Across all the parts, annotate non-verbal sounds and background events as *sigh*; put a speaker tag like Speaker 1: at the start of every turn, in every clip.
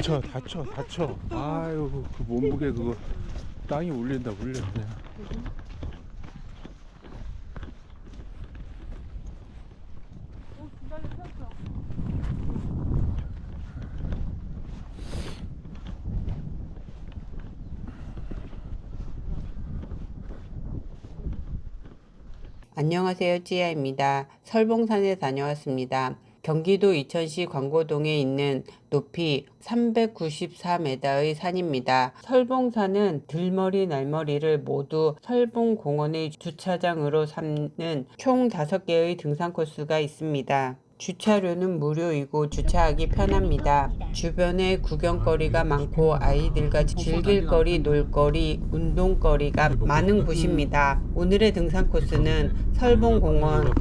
Speaker 1: 다쳐 다쳐 다쳐 아유 그 몸무게 그거 땅이 울린다 울려
Speaker 2: 안녕하세요. 찌야입니다. 설봉산에 다녀왔습니다. 경기도 이천시 광고동에 있는 높이 394m의 산입니다. 설봉산은 들머리 날머리를 모두 설봉공원의 주차장으로 삼는 총 5개의 등산 코스가 있습니다. 주차료는 무료이고 주차하기 편합니다. 주변에 구경거리가 많고 아이들과 즐길 거리, 놀거리, 운동거리가 많은 곳입니다. 오늘의 등산 코스는 설봉공원,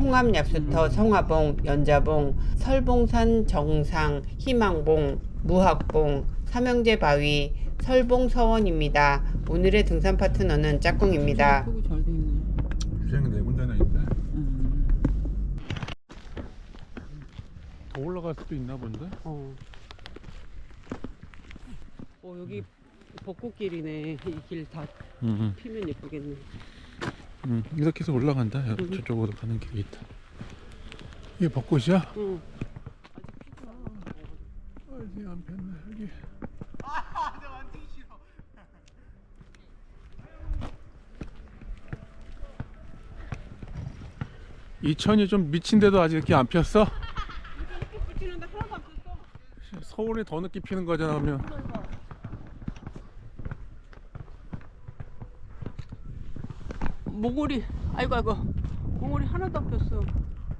Speaker 2: 홍암약수터, 성화봉, 연자봉, 설봉산 정상, 희망봉, 무학봉, 삼형제 바위, 설봉 서원입니다. 오늘의 등산 파트너는 짝꿍입니다.
Speaker 3: 크고 잘 돼 있네.
Speaker 1: 주장은 네 군데나 있네
Speaker 3: 음.
Speaker 1: 더 올라갈 수도 있나 본데
Speaker 3: 어. 어 여기 벚꽃길이네. 이 길다
Speaker 1: 응,
Speaker 3: 피면 예쁘겠네.
Speaker 1: 응. 이렇게 해서 올라간다 여-
Speaker 3: 응.
Speaker 1: 저쪽으로 가는 길이 있다 이게 벚꽃이야?
Speaker 3: 응.
Speaker 1: 아직 안 폈네 여기 *laughs* 이천이 좀 미친데도 아직 이렇게 안 폈어? *laughs* 서울이 더 늦게 피는 거잖아 그러면
Speaker 3: 모골이. 아이고 아이고. 모골이 하나도 안 폈어.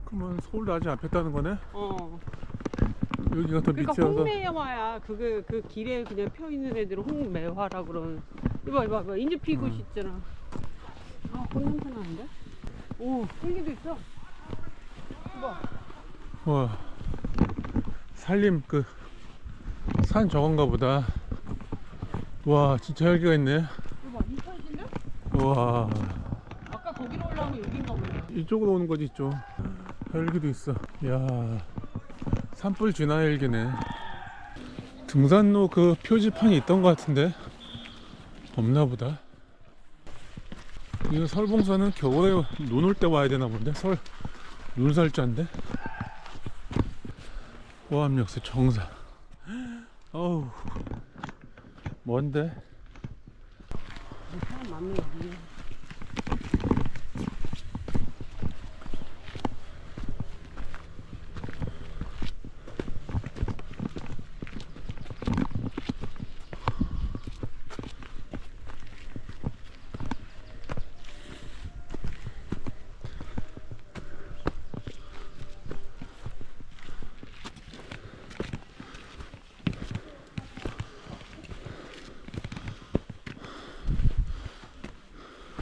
Speaker 1: 그러면 서울도 아직 안 폈다는 거네?
Speaker 3: 어.
Speaker 1: 여기가 더
Speaker 3: 그러니까
Speaker 1: 밑이어서
Speaker 3: 홍매화야. 그게 그 길에 그냥 펴 있는 애들은 홍매화라 그러는. 이봐 이봐 이봐. 인제 피고
Speaker 1: 음.
Speaker 3: 있잖아. 아 꽃냄새 나는데? 오 헬기도 있어. 이봐.
Speaker 1: 와 산림 그 산 저건가 보다 와 진짜 헬기가 있네
Speaker 3: 이봐 이천신데?
Speaker 1: 와
Speaker 3: 여긴가.
Speaker 1: 이쪽으로 오는 거지 이쪽. 헬기도 있어. 야 산불 진화 헬기네. 등산로 그 표지판이 있던 것 같은데? 없나 보다. 이거 설봉산은 겨울에 눈 올 때 와야 되나 본데? 설 눈살자인데? 호암역세 정사. 어우 뭔데?
Speaker 3: 사람 많네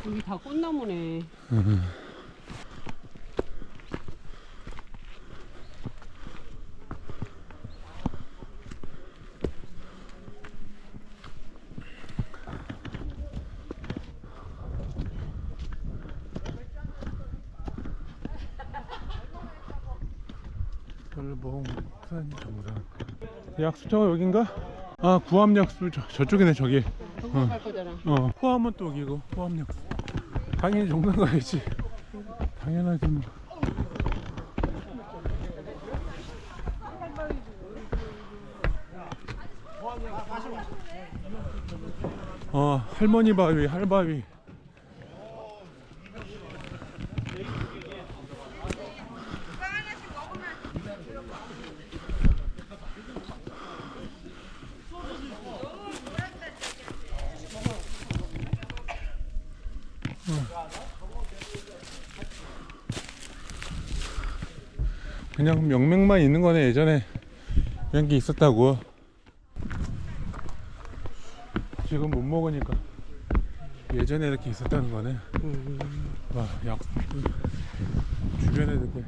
Speaker 3: 여기. 다 꽃나무네.
Speaker 1: 설봉 산 정상 약수터가 여긴가? 아 구암 약수 저, 저쪽이네 저기
Speaker 3: 저거 갈 거잖아.
Speaker 1: 어 포함은 또 여기고 포함 약수 당연히 정상 가야지 당연하지 뭐 어, 할머니 바위, 할바위. 그냥 명맥만 있는 거네 예전에. 이런 게 있었다고. 지금 못 먹으니까. 예전에 이렇게 있었다는 거네. 와, 약 주변에 이렇게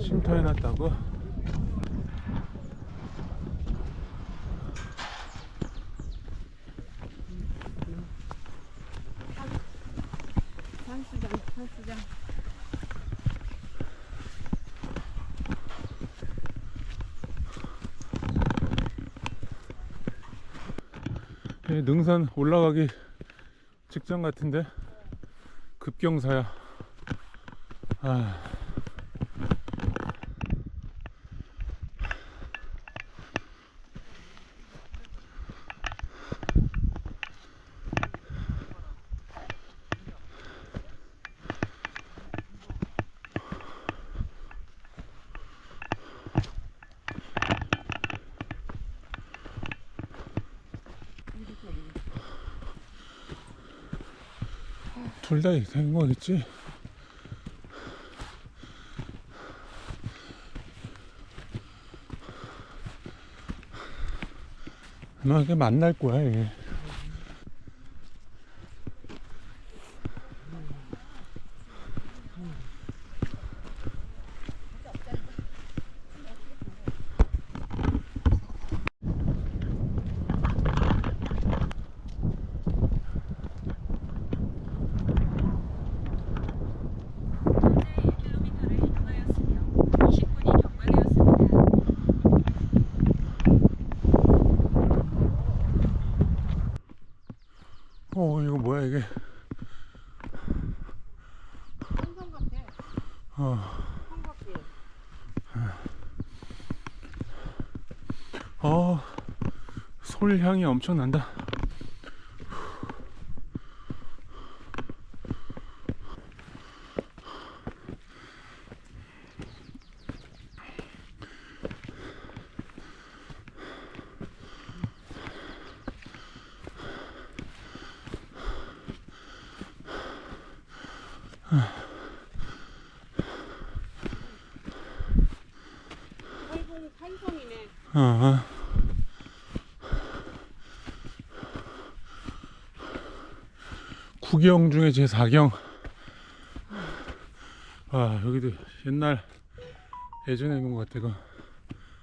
Speaker 1: 쉼터해놨다고
Speaker 3: 산수장, 산수장.
Speaker 1: 예, 능산 올라가기 직전 같은데 급경사야. 아. 둘다된 거겠지? 아마 이게 만날 거야, 이게. 어, 이거 뭐야, 이게.
Speaker 3: 한성 같아.
Speaker 1: 어. 어, 솔 향이 엄청 난다. 5경 중에 제 4경. 아 여기도 옛날 예전에 있는 것 같아 이거.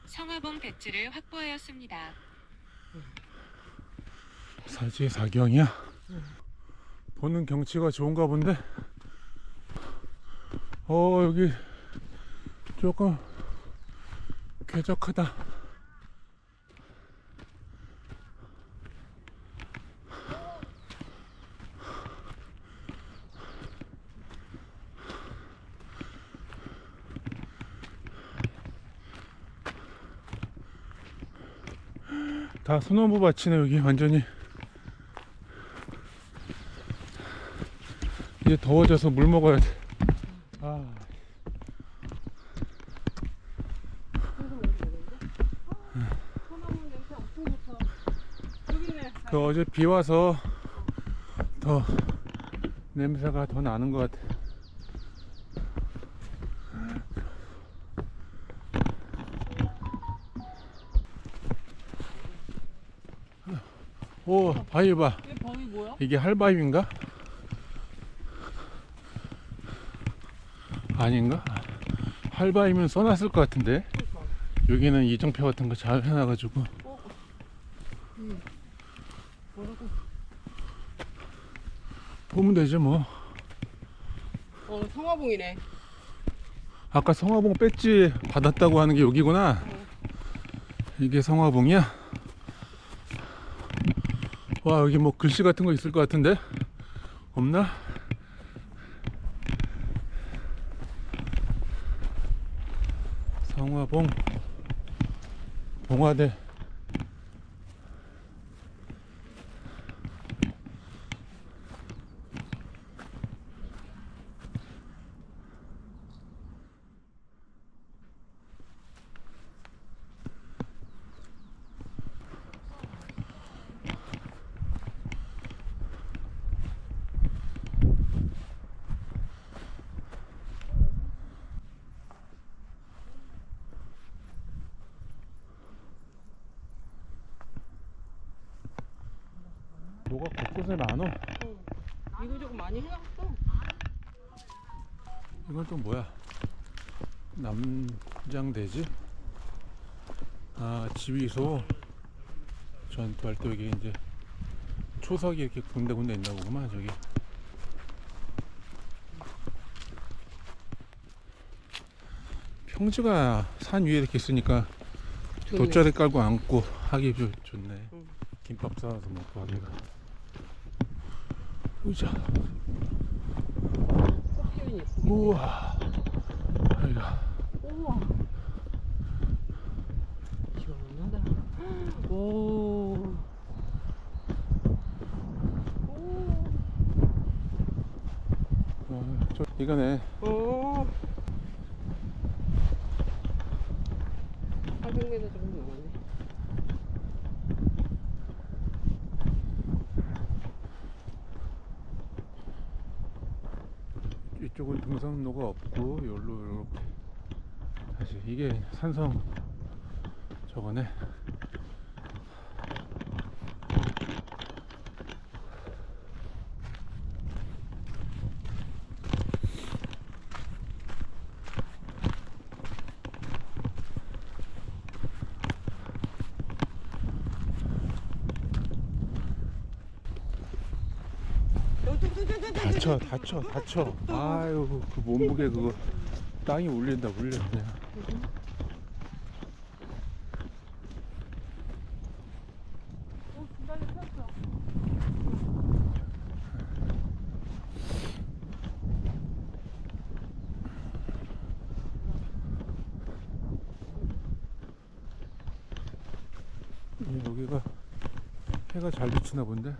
Speaker 4: 성화봉 배지를 확보하였습니다.
Speaker 1: 사지 4경이야? 보는 경치가 좋은가 본데? 어 여기 조금 쾌적하다. 다 소나무 밭이네 여기 완전히 이제 더워져서 물 먹어야 돼. 아. 그 어제 비 와서 더 냄새가 더 나는 것 같아. 바위 봐.
Speaker 3: 이게 범이 뭐야?
Speaker 1: 이게 할바위인가? 아닌가? 할바위면 써놨을 것 같은데 여기는 이정표 같은 거 잘 해놔가지고
Speaker 3: 뭐라고?
Speaker 1: 보면 되지 뭐
Speaker 3: 어, 성화봉이네.
Speaker 1: 아까 성화봉 배지 받았다고 하는 게 여기구나 이게 성화봉이야? 와 여기 뭐 글씨 같은 거 있을 것 같은데? 없나? 성화봉. 봉화대 뭐가 곳곳에 많 어
Speaker 3: 이거 조금 많이 해놨어.
Speaker 1: 이건 또 뭐야? 남장대지? 아 지휘소 전투할 때 여기 이제 초석이 이렇게 군데군데 있나 보구만 저기 평지가 산 위에 이렇게 있으니까
Speaker 3: 좋네.
Speaker 1: 돗자리 깔고 앉고 하기 좀 좋네
Speaker 3: 응.
Speaker 1: 김밥 싸와서 먹고 하기가 보자. 우와 아이가
Speaker 3: 우와. 시원하다. 오. 오.
Speaker 1: 아, 저 이거네
Speaker 3: 오. 400m 정도 넘었네.
Speaker 1: 이쪽은 등산로가 없고 여기로 이렇게 다시 이게 산성 저거네 다쳐 다쳐. 아유 그 몸무게 그거 땅이 울린다 울려 그냥 여기가 해가 잘 비치나 본데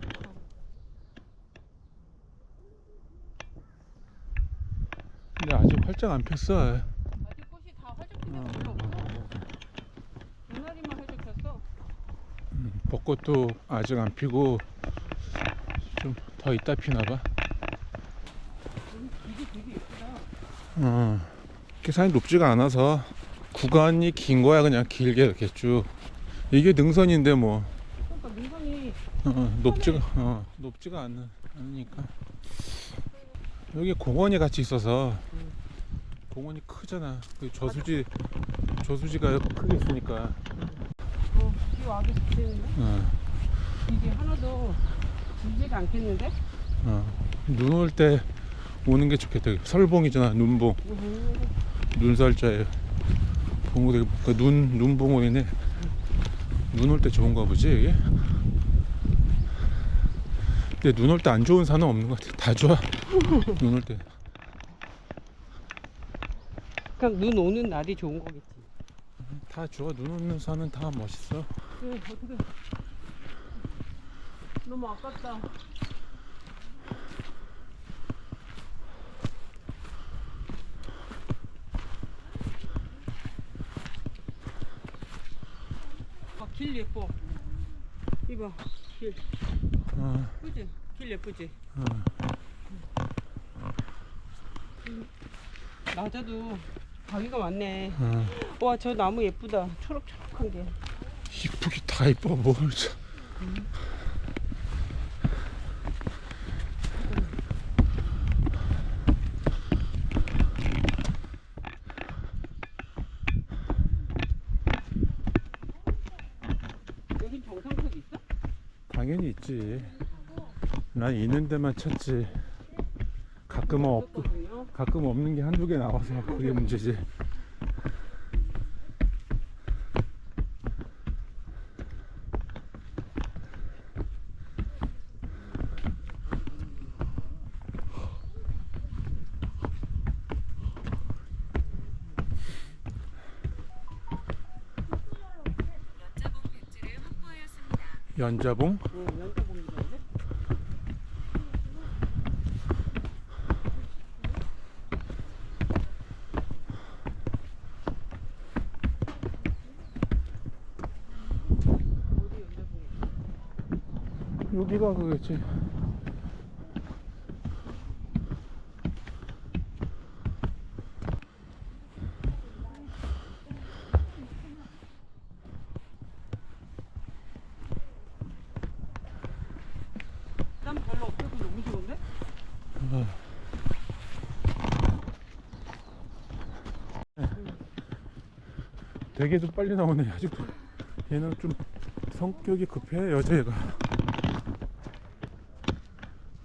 Speaker 1: 근데 아직 활짝 안 폈어.
Speaker 3: 아직 꽃이 다 활짝 핀 데가 별로 없어. 눈알이만 활짝 폈어.
Speaker 1: 음, 벚꽃도 아직 안 피고 좀더 이따 피나 봐.
Speaker 3: 길이 되게 예쁘다.
Speaker 1: 어, 이렇게 산이 높지가 않아서 구간이 긴 거야 그냥 길게 이렇게 쭉. 이게 능선인데 뭐.
Speaker 3: 그러니까 능선이
Speaker 1: 어, 높지가 어, 높지가 않, 않으니까. 여기 공원이 같이 있어서 공원이 크잖아. 그 저수지 저수지가 크게 있으니까.
Speaker 3: 어, 비 와도 좋겠는데?
Speaker 1: 어,
Speaker 3: 이게 하나도 길지가 않겠는데?
Speaker 1: 어. 눈 올 때 오는 게 좋겠다. 설봉이잖아 눈봉.
Speaker 3: 음,
Speaker 1: 눈살자에 봉우리 그눈 눈봉우리네. 눈 올 때 좋은가 보지 이게? 근데 눈 올 때 안 좋은 산은 없는 것 같아. 다 좋아. *laughs* 눈 올 때
Speaker 3: 그냥 눈 오는 날이 좋은 거겠지.
Speaker 1: 다 좋아 눈 오는 산은 다 멋있어
Speaker 3: 네, 어떻게. 너무 아깝다. 아, 길 예뻐. 이봐, 길.
Speaker 1: 어,
Speaker 3: 그지? 길 예쁘지?
Speaker 1: 어.
Speaker 3: 낮아도 바위가 많네.
Speaker 1: 어.
Speaker 3: 와, 저 나무 예쁘다. 초록초록한 게.
Speaker 1: 이쁘기 다 이뻐 뭘 참.
Speaker 3: 여긴 정상석이 있어?
Speaker 1: 당연히 있지 난 있는 데만 찾지 가끔은 없,
Speaker 3: 없었거든요.
Speaker 1: 가끔 없는 게 한두 개 나와서 그게 문제지.
Speaker 4: 연자봉 백지를 확보하였습니다.
Speaker 1: 연자봉
Speaker 3: 응, 연자 보이는데? 어디 연자 보 이?
Speaker 1: 여기가 그겠지
Speaker 3: 땀 별로 없어서 너무 좋은데?
Speaker 1: 되게도 빨리 나오네 아직도 얘는 좀 성격이 급해 여자애가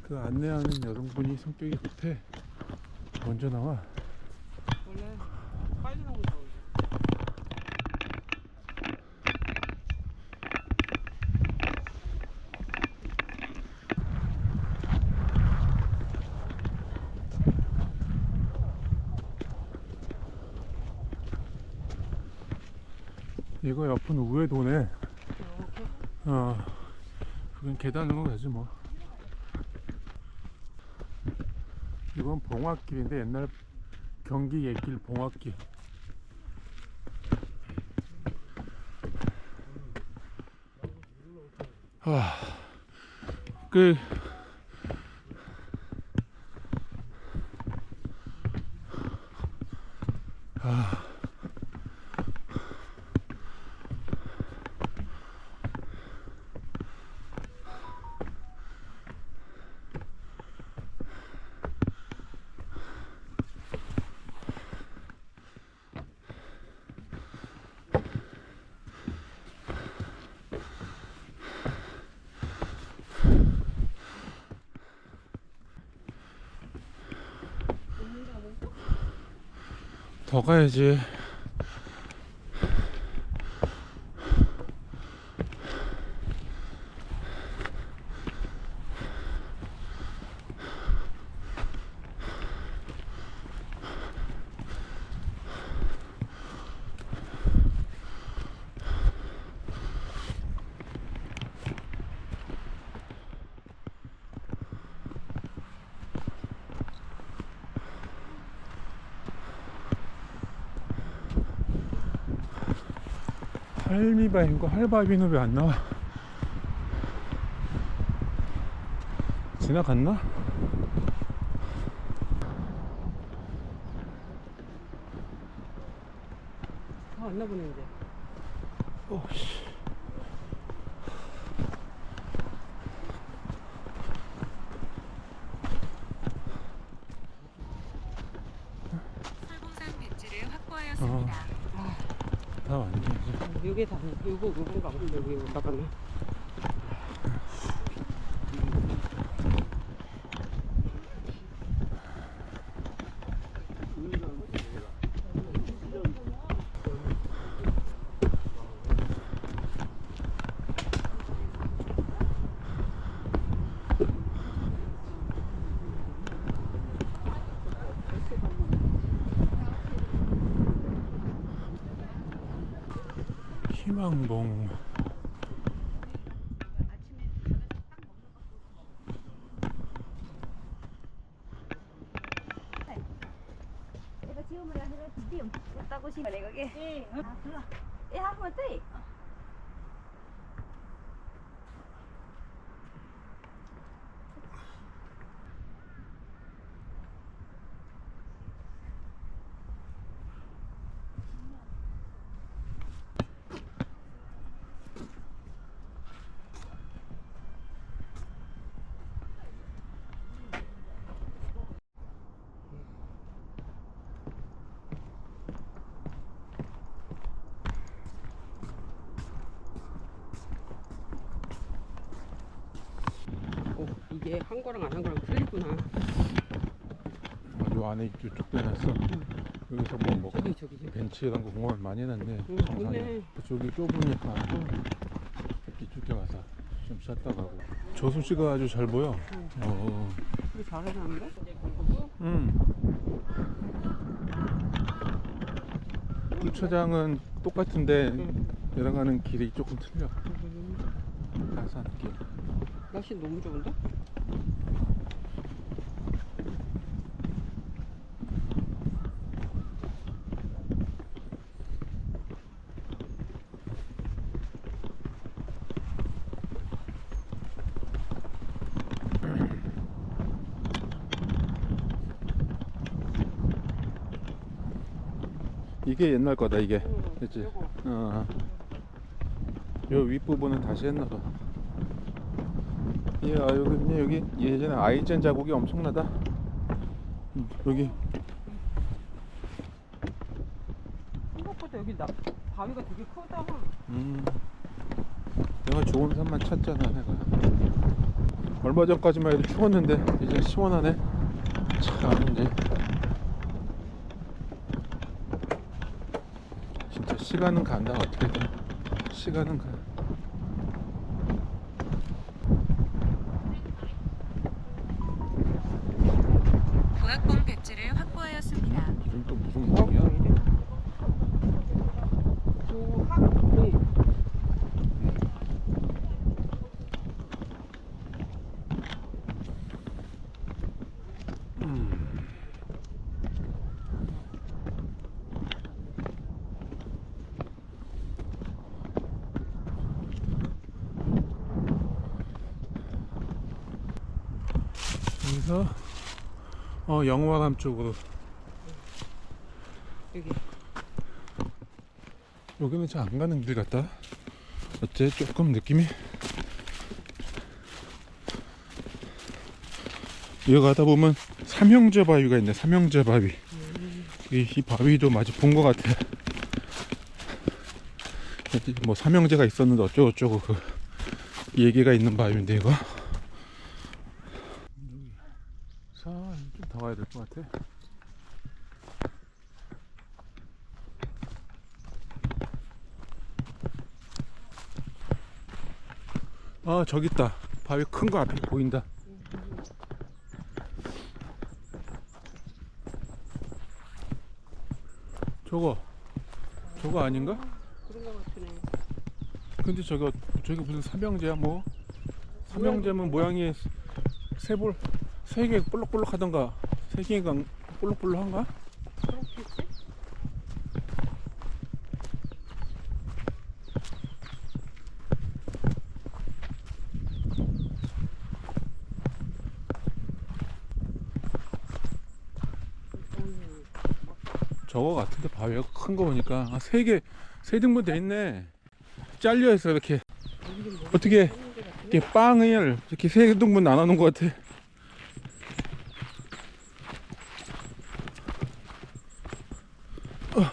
Speaker 1: 그 안내하는 여성분이 성격이 급해. 먼저 나와.
Speaker 3: 원래 빨리
Speaker 1: 나오고 이거 옆은 우회도네. 어 그건 계단으로 가지 뭐. 이건 봉화길인데 옛날 경기 옛길 봉화길. 아, 그 아. 더 가야지. 할미바인가 할바비는 왜 안 나와? 지나갔나?
Speaker 3: 다 왔나 보네 이제.
Speaker 1: 오씨.
Speaker 4: 설봉산 벤치를 확보하였습니다.
Speaker 1: 다 왔네 이제.
Speaker 3: 요게 다 요거 요건가 보다 여기 올라가면.
Speaker 1: 희망봉.
Speaker 5: Ada diam. Tak aku sini lagi. Eh, ah, eh apa
Speaker 3: 어 이게 한 거랑 안 한 거랑 틀리구나.
Speaker 1: 요 안에 이쪽 빼놨어. 여기서 뭐 먹어?
Speaker 3: 저기 저기 저기.
Speaker 1: 벤치 이런 거 공원 많이 해놨네.
Speaker 3: 응,
Speaker 1: 정상에.
Speaker 3: 좋네.
Speaker 1: 그쪽이 좁으니까 이쪽에 와서 좀 쉬었다 가고. 저수지가 아주 잘 보여. 어.
Speaker 3: 이게 잘 해놨는데?
Speaker 1: 음. 주차장은 똑같은데
Speaker 3: 응.
Speaker 1: 내려가는 길이 조금 틀려. 가산 길.
Speaker 3: 날씨 너무 좋은데?
Speaker 1: 이게 옛날 거다 이게.
Speaker 3: 응,
Speaker 1: 그치?
Speaker 3: 요거.
Speaker 1: 어. 요 윗부분은 다시 했나봐. 이야 여기 그냥 여기 예전에 아이젠 자국이 엄청나다. 음, 여기
Speaker 3: 생각보다 여기 나 바위가 되게 크다.
Speaker 1: 음. 내가 좋은 산만 찾잖아 내가. 얼마 전까지만 해도 추웠는데 이제 시원하네. 참 이제 진짜 시간은 간다 어떻게든 시간은 가.
Speaker 4: 부학봉 벤치를 확보하였습니다.
Speaker 1: 지금 또 무슨
Speaker 3: 어?
Speaker 1: 공이야?
Speaker 3: 보학
Speaker 1: 해서 어 영화감 쪽으로
Speaker 3: 여기.
Speaker 1: 여기는 잘 안 가는 길 같다. 어째 조금 느낌이 여기 가다 보면 삼형제 바위가 있네. 삼형제 바위. 이, 이 바위도 마치 본 것 같아. 뭐 삼형제가 있었는데 어쩌고 저쩌고 그 얘기가 있는 바위인데 이거. 좀더 가야 될 것 같아. 아 저기 있다 바위 큰 거 앞에 보인다 저거 저거 아닌가? 근데 저거 저기 무슨 삼형제야 뭐 삼형제면 모양이 세볼 세 개 볼록볼록하던가 세 개가 볼록볼록한가?
Speaker 3: 그렇겠지?
Speaker 1: 저거 같은데 바위가 큰 거 보니까 아, 세 개, 세 등분 돼 있네. 잘려 있어 이렇게. 어떻게 이렇게 빵을 이렇게 세 등분 나눠 놓은 것 같아. 어,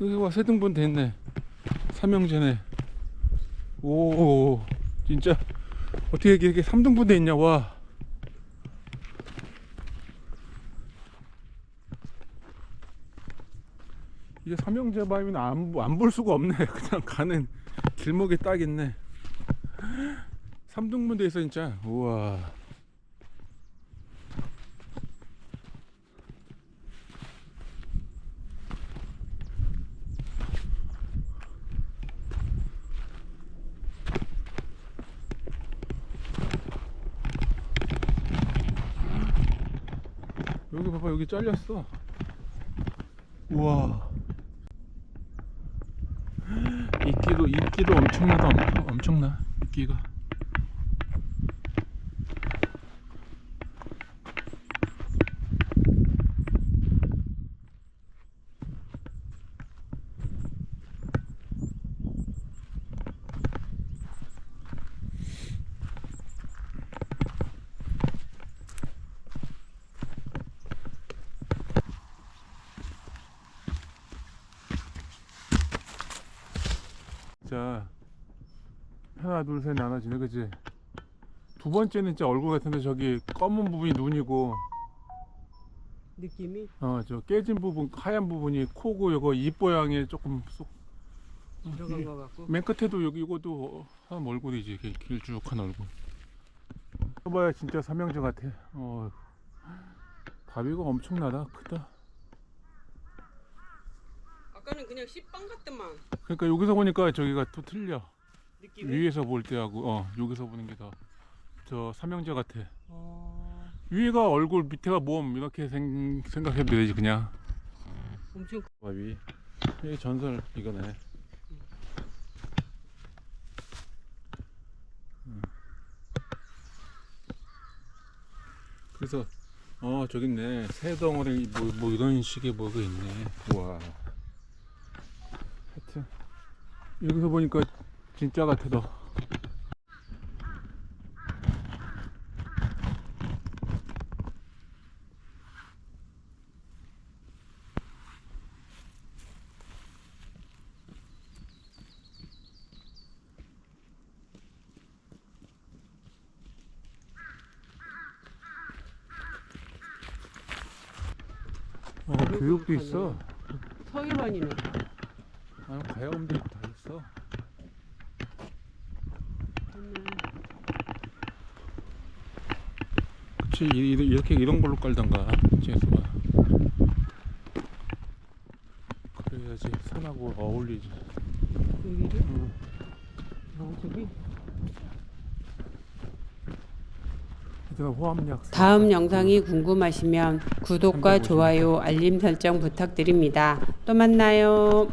Speaker 1: 여기 와세 등분 돼 있네. 삼형제네. 오, 진짜 어떻게 이렇게 3등분 돼 있냐 와. 이게 삼형제 바위는 안볼 수가 없네. *laughs* 그냥 가는 길목에 딱 있네. 3등분 돼 있어 진짜. 우와. 여기 봐봐 여기 잘렸어. 우와. 이끼도 이끼도 엄청나다. 엄청, 엄청나. 이끼가 자 하나 둘 셋 나눠지네 그지? 두 번째는 진짜 얼굴 같은데 저기 검은 부분이 눈이고.
Speaker 3: 느낌이?
Speaker 1: 어 저 깨진 부분 하얀 부분이 코고 요거 입 모양이 조금 쏙
Speaker 3: 들어간 거 같고.
Speaker 1: 맨 끝에도 여기 이것도 사람 얼굴이지 이렇게 길쭉한 얼굴. 봐야 진짜 삼형제 같아. 어 바위가 엄청나다 크다.
Speaker 3: 아까는 그냥 씨빵 같더만.
Speaker 1: 그러니까 여기서 보니까 저기가 또 틀려
Speaker 3: 느낌이.
Speaker 1: 위에서 볼 때하고 어 여기서 보는 게 더 저 삼형제 같아.
Speaker 3: 어,
Speaker 1: 위가 얼굴 밑에가 몸 이렇게 생, 생각해도 되지 그냥.
Speaker 3: 엄청
Speaker 1: 위. 이게 전설 이거네. 음. 그래서 어 저기 있네. 새 덩어리 뭐, 뭐 이런 식의 뭐가 있네. 우와. 하여튼 여기서 보니까 진짜 같아 더 어, 교육도 있어
Speaker 3: 서일반이네.
Speaker 1: 아, 가야금도 다 있어. 이- 이- 이렇게 이런 걸로 깔던가 제수가 그래야지 산하고 어울리지.
Speaker 3: 여기를?
Speaker 1: 응.
Speaker 3: 어, 저기?
Speaker 2: 다음 영상이 궁금하시면 구독과 좋아요, 알림 설정 부탁드립니다. 또 만나요.